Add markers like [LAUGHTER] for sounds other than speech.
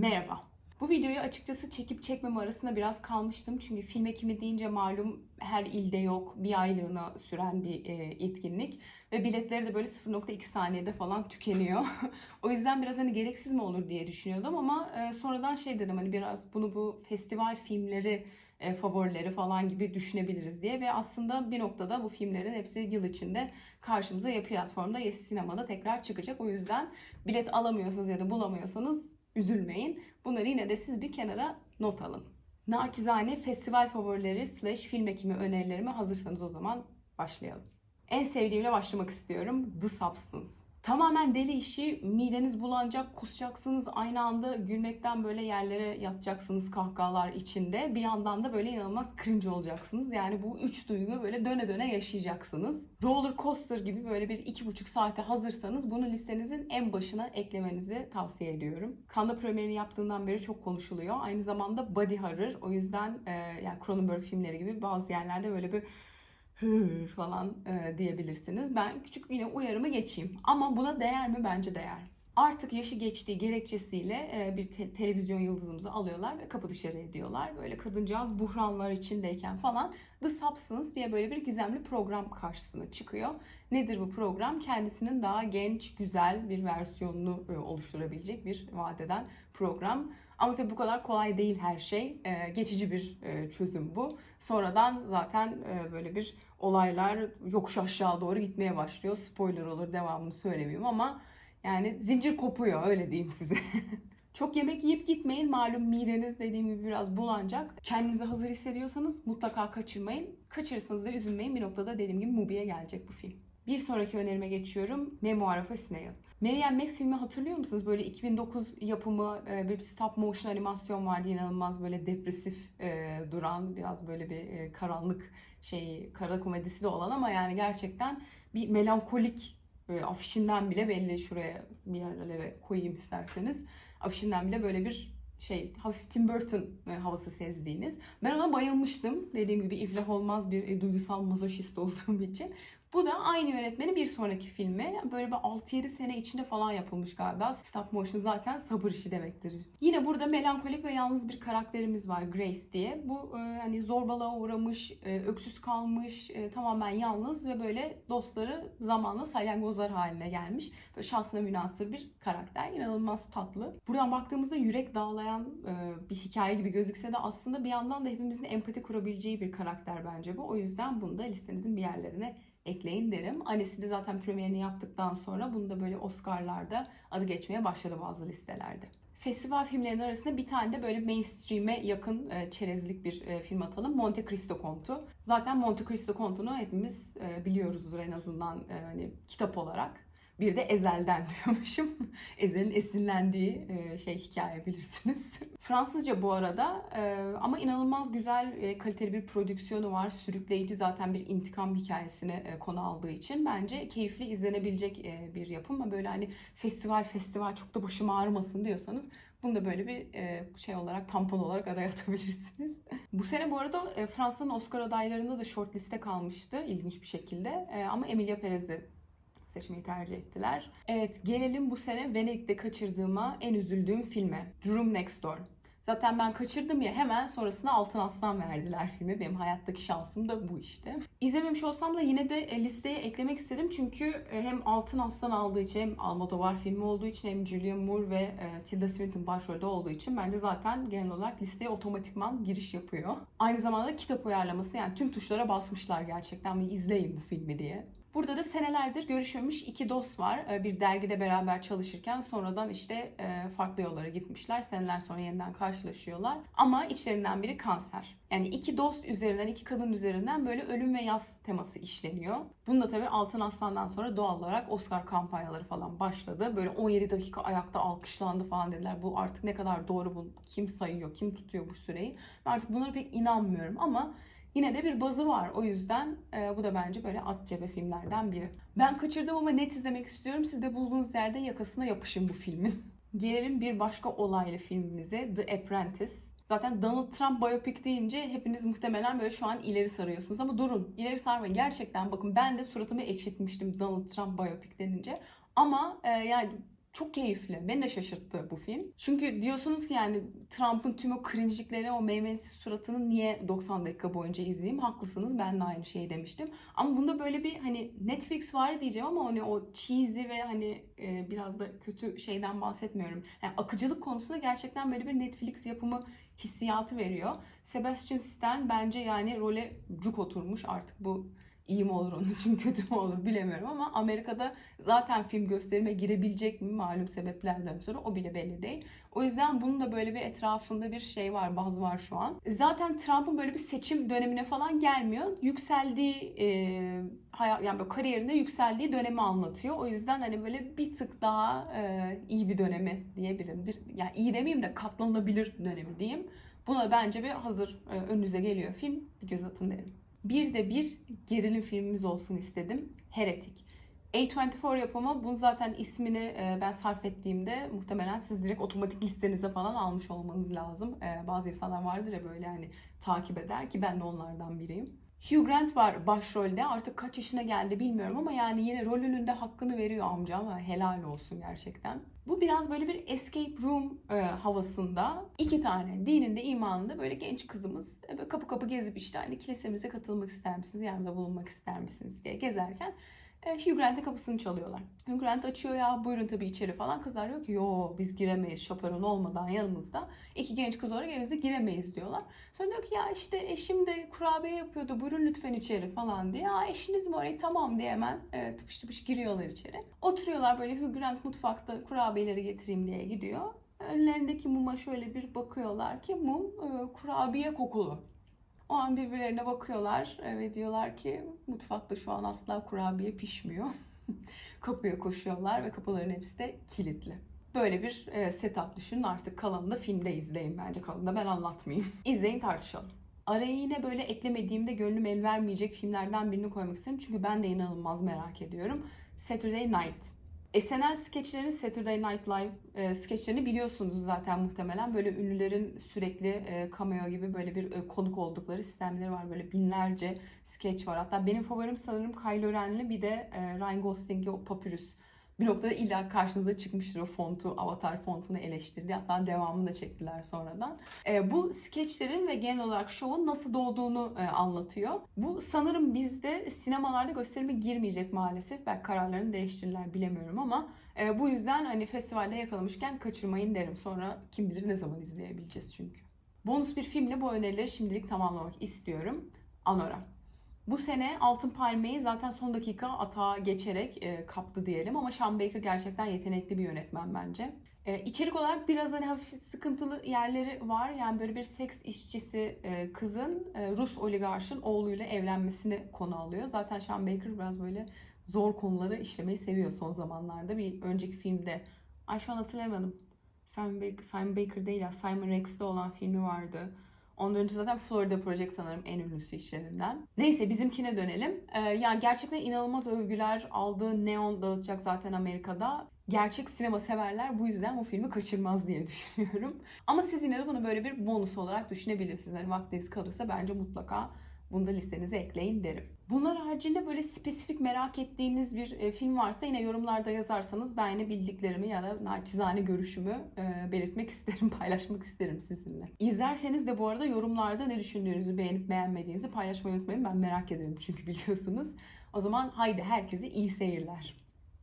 Merhaba. Bu videoyu açıkçası çekip çekmeme arasında biraz kalmıştım. Çünkü film ekimi deyince malum her ilde yok. Bir aylığına süren bir e, etkinlik. Ve biletleri de böyle 0.2 saniyede falan tükeniyor. [LAUGHS] o yüzden biraz hani gereksiz mi olur diye düşünüyordum. Ama e, sonradan şey dedim hani biraz bunu bu festival filmleri e, favorileri falan gibi düşünebiliriz diye. Ve aslında bir noktada bu filmlerin hepsi yıl içinde karşımıza ya platformda ya sinemada tekrar çıkacak. O yüzden bilet alamıyorsanız ya da bulamıyorsanız üzülmeyin. Bunları yine de siz bir kenara not alın. Naçizane festival favorileri slash film ekimi önerilerime hazırsanız o zaman başlayalım. En sevdiğimle başlamak istiyorum. The Substance. Tamamen deli işi, mideniz bulanacak, kusacaksınız, aynı anda gülmekten böyle yerlere yatacaksınız kahkahalar içinde. Bir yandan da böyle inanılmaz cringe olacaksınız. Yani bu üç duygu böyle döne döne yaşayacaksınız. Roller coaster gibi böyle bir iki buçuk saate hazırsanız bunu listenizin en başına eklemenizi tavsiye ediyorum. Cannes premierini yaptığından beri çok konuşuluyor. Aynı zamanda body horror. O yüzden e, yani Cronenberg filmleri gibi bazı yerlerde böyle bir falan e, diyebilirsiniz. Ben küçük yine uyarımı geçeyim. Ama buna değer mi? Bence değer. Artık yaşı geçtiği gerekçesiyle e, bir te- televizyon yıldızımızı alıyorlar ve kapı dışarı ediyorlar. Böyle kadıncağız buhranlar içindeyken falan The Substance diye böyle bir gizemli program karşısına çıkıyor. Nedir bu program? Kendisinin daha genç, güzel bir versiyonunu e, oluşturabilecek bir vadeden program. Ama tabii bu kadar kolay değil her şey. E, geçici bir e, çözüm bu. Sonradan zaten e, böyle bir olaylar yokuş aşağı doğru gitmeye başlıyor. Spoiler olur devamını söylemeyeyim ama yani zincir kopuyor öyle diyeyim size. [LAUGHS] Çok yemek yiyip gitmeyin. Malum mideniz dediğim gibi biraz bulanacak. Kendinizi hazır hissediyorsanız mutlaka kaçırmayın. Kaçırırsanız da üzülmeyin. Bir noktada dediğim gibi Mubi'ye gelecek bu film. Bir sonraki önerime geçiyorum. Memoir of a Snail. Marianne Max filmi hatırlıyor musunuz? Böyle 2009 yapımı e, bir stop motion animasyon vardı. İnanılmaz böyle depresif e, duran, biraz böyle bir e, karanlık şey, kara komedisi de olan ama yani gerçekten bir melankolik e, afişinden bile belli. Şuraya bir yerlere koyayım isterseniz. Afişinden bile böyle bir şey hafif Tim Burton havası sezdiğiniz. Ben ona bayılmıştım. Dediğim gibi iflah olmaz bir e, duygusal mazoşist olduğum [LAUGHS] için. Bu da aynı yönetmenin bir sonraki filmi. Böyle bir 6-7 sene içinde falan yapılmış galiba. Stop motion zaten sabır işi demektir. Yine burada melankolik ve yalnız bir karakterimiz var Grace diye. Bu e, hani zorbalığa uğramış, e, öksüz kalmış, e, tamamen yalnız ve böyle dostları zamanla salyangozlar haline gelmiş. Böyle şansına münasır bir karakter. İnanılmaz tatlı. Buradan baktığımızda yürek dağlayan e, bir hikaye gibi gözükse de aslında bir yandan da hepimizin empati kurabileceği bir karakter bence bu. O yüzden bunu da listenizin bir yerlerine ekleyin derim. Annesi de zaten premierini yaptıktan sonra bunu da böyle Oscar'larda adı geçmeye başladı bazı listelerde. Festival filmlerinin arasında bir tane de böyle mainstream'e yakın e, çerezlik bir e, film atalım. Monte Cristo Kontu. Zaten Monte Cristo Kontu'nu hepimiz e, biliyoruzdur en azından hani kitap olarak. Bir de Ezel'den diyormuşum. [LAUGHS] Ezel'in esinlendiği e, şey hikaye bilirsiniz. [LAUGHS] Fransızca bu arada e, ama inanılmaz güzel e, kaliteli bir prodüksiyonu var. Sürükleyici zaten bir intikam hikayesini konu aldığı için bence keyifli izlenebilecek bir yapım. Ama böyle hani festival festival çok da başım ağrımasın diyorsanız bunu da böyle bir şey olarak tampon olarak araya atabilirsiniz. [LAUGHS] bu sene bu arada Fransa'nın Oscar adaylarında da short liste kalmıştı ilginç bir şekilde. Ama Emilia Perez'i seçmeyi tercih ettiler. Evet gelelim bu sene Venedik'te kaçırdığıma en üzüldüğüm filme. Room Next Door. Zaten ben kaçırdım ya hemen sonrasında Altın Aslan verdiler filmi. Benim hayattaki şansım da bu işte. İzlememiş olsam da yine de e, listeye eklemek isterim. Çünkü e, hem Altın Aslan aldığı için hem Almodovar filmi olduğu için hem Julianne Moore ve e, Tilda Swinton başrolde olduğu için bence zaten genel olarak listeye otomatikman giriş yapıyor. Aynı zamanda kitap uyarlaması yani tüm tuşlara basmışlar gerçekten bir izleyin bu filmi diye. Burada da senelerdir görüşmemiş iki dost var. Ee, Bir dergide beraber çalışırken sonradan işte e, farklı yollara gitmişler. Seneler sonra yeniden karşılaşıyorlar. Ama içlerinden biri kanser. Yani iki dost üzerinden, iki kadın üzerinden böyle ölüm ve yaz teması işleniyor. Bunu da tabii Altın Aslan'dan sonra doğal olarak Oscar kampanyaları falan başladı. Böyle 17 dakika ayakta alkışlandı falan dediler. Bu artık ne kadar doğru bu, kim sayıyor, kim tutuyor bu süreyi. Ben artık bunlara pek inanmıyorum ama Yine de bir bazı var. O yüzden e, bu da bence böyle at cebe filmlerden biri. Ben kaçırdım ama net izlemek istiyorum. Siz de bulduğunuz yerde yakasına yapışın bu filmin. [LAUGHS] Gelelim bir başka olaylı filmimize The Apprentice. Zaten Donald Trump biopic deyince hepiniz muhtemelen böyle şu an ileri sarıyorsunuz ama durun ileri sarmayın. Gerçekten bakın ben de suratımı ekşitmiştim Donald Trump biopic denince. Ama e, yani Çok keyifli. Beni de şaşırttı bu film. Çünkü diyorsunuz ki yani Trump'ın tüm o cringe'likleri, o meymensiz suratını niye 90 dakika boyunca izleyeyim? Haklısınız. Ben de aynı şeyi demiştim. Ama bunda böyle bir hani Netflix var diyeceğim ama hani o cheesy ve hani e, biraz da kötü şeyden bahsetmiyorum. Yani akıcılık konusunda gerçekten böyle bir Netflix yapımı hissiyatı veriyor. Sebastian Stan bence yani role cuk oturmuş artık bu iyi mi olur onun için [LAUGHS] kötü mü olur bilemiyorum ama Amerika'da zaten film gösterime girebilecek mi malum sebeplerden sonra o bile belli değil. O yüzden bunun da böyle bir etrafında bir şey var, baz var şu an. Zaten Trump'ın böyle bir seçim dönemine falan gelmiyor. Yükseldiği e, hayat yani böyle kariyerinde yükseldiği dönemi anlatıyor. O yüzden hani böyle bir tık daha e, iyi bir dönemi diyebilirim. Bir yani iyi demeyeyim de katlanılabilir dönemi diyeyim. Buna bence bir hazır e, önünüze geliyor film. Bir göz atın derim. Bir de bir gerilim filmimiz olsun istedim. Heretic. A24 yapımı. Bunun zaten ismini e, ben sarf ettiğimde muhtemelen siz direkt otomatik listenize falan almış olmanız lazım. E, bazı insanlar vardır ya böyle hani takip eder ki ben de onlardan biriyim. Hugh Grant var başrolde. Artık kaç yaşına geldi bilmiyorum ama yani yine rolünün de hakkını veriyor amca ama helal olsun gerçekten. Bu biraz böyle bir escape room e, havasında. iki tane dininde imanında böyle genç kızımız e, kapı kapı gezip işte hani kilisemize katılmak ister misiniz, yanında bulunmak ister misiniz diye gezerken e, Hugh Grant'e kapısını çalıyorlar. Hugh Grant açıyor ya buyurun tabii içeri falan. Kızlar diyor ki yo biz giremeyiz şoförün olmadan yanımızda. İki genç kız olarak evimize giremeyiz diyorlar. Sonra diyor ki ya işte eşim de kurabiye yapıyordu buyurun lütfen içeri falan diye. Ya eşiniz mi orayı tamam diye hemen e, tıpış tıpış giriyorlar içeri. Oturuyorlar böyle Hugh Grant mutfakta kurabiyeleri getireyim diye gidiyor. Önlerindeki muma şöyle bir bakıyorlar ki mum e, kurabiye kokulu. O an birbirlerine bakıyorlar ve diyorlar ki mutfakta şu an asla kurabiye pişmiyor. [LAUGHS] Kapıya koşuyorlar ve kapıların hepsi de kilitli. Böyle bir e, setup düşünün artık kalanını da filmde izleyin bence kalanını da ben anlatmayayım. [LAUGHS] İzleyin tartışalım. Araya yine böyle eklemediğimde gönlüm el vermeyecek filmlerden birini koymak istedim. Çünkü ben de inanılmaz merak ediyorum. Saturday Night. SNL skeçlerini Saturday Night Live e, skeçlerini biliyorsunuz zaten muhtemelen. Böyle ünlülerin sürekli e, cameo gibi böyle bir e, konuk oldukları sistemleri var. Böyle binlerce skeç var. Hatta benim favorim sanırım Kylo Ren'li bir de e, Ryan Gosling'i o Papyrus bir noktada illa karşınıza çıkmıştır o fontu, avatar fontunu eleştirdi. Hatta devamını da çektiler sonradan. E, bu skeçlerin ve genel olarak şovun nasıl doğduğunu e, anlatıyor. Bu sanırım bizde sinemalarda gösterime girmeyecek maalesef. Belki kararlarını değiştirirler bilemiyorum ama e, bu yüzden hani festivalde yakalamışken kaçırmayın derim. Sonra kim bilir ne zaman izleyebileceğiz çünkü. Bonus bir filmle bu önerileri şimdilik tamamlamak istiyorum. Anora. Bu sene Altın Palme'yi zaten son dakika atağa geçerek e, kaptı diyelim ama Sean Baker gerçekten yetenekli bir yönetmen bence. E, içerik olarak biraz hani hafif sıkıntılı yerleri var. Yani böyle bir seks işçisi e, kızın e, Rus oligarşın oğluyla evlenmesini konu alıyor. Zaten Sean Baker biraz böyle zor konuları işlemeyi seviyor son zamanlarda. Bir önceki filmde, ay şu an hatırlayamadım. Simon Baker, Simon Baker değil ya Simon Rex'te olan filmi vardı. Ondan önce zaten Florida Project sanırım en ünlüsü işlerinden. Neyse bizimkine dönelim. Ee, yani gerçekten inanılmaz övgüler aldığı Neon dağıtacak zaten Amerika'da. Gerçek sinema severler bu yüzden bu filmi kaçırmaz diye [LAUGHS] düşünüyorum. Ama siz yine de bunu böyle bir bonus olarak düşünebilirsiniz. Hani vaktiniz kalırsa bence mutlaka bunu da listenize ekleyin derim. Bunlar haricinde böyle spesifik merak ettiğiniz bir e, film varsa yine yorumlarda yazarsanız ben yine bildiklerimi ya da naçizane görüşümü e, belirtmek isterim, [LAUGHS] paylaşmak isterim sizinle. İzlerseniz de bu arada yorumlarda ne düşündüğünüzü, beğenip beğenmediğinizi paylaşmayı unutmayın. Ben merak ederim çünkü biliyorsunuz. O zaman haydi herkese iyi seyirler.